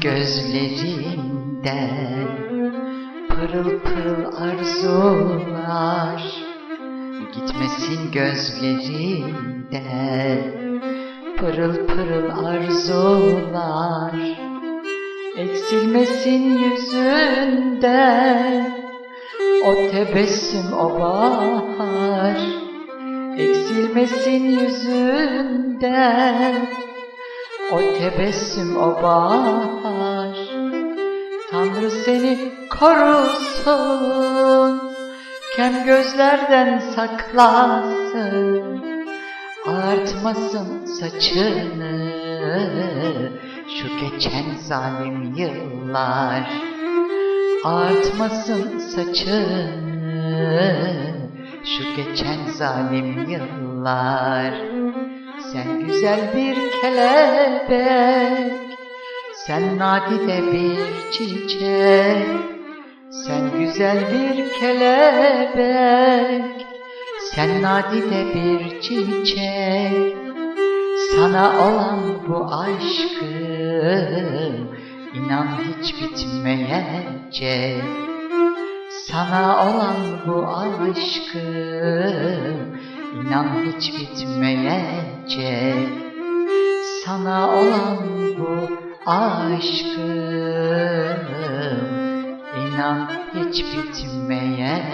gözlerinde Pırıl pırıl arzular Gitmesin gözlerinde Pırıl pırıl arzular Eksilmesin yüzünde O tebessüm o bahar Eksilmesin yüzünde O tebessüm o bahar Tanrı seni korusun Kem gözlerden saklasın. Ağartmasın saçını Şu geçen zalim yıllar. Ağartmasın saçını Şu geçen zalim yıllar Sen güzel bir kelebek Sen nadide bir çiçek Sen güzel bir kelebek Sen nadide bir çiçek. Sana olan bu aşkım inan hiç bitmeyecek. Sana olan bu aşkım inan hiç bitmeyecek Sana olan bu aşkım inan hiç bitmeyecek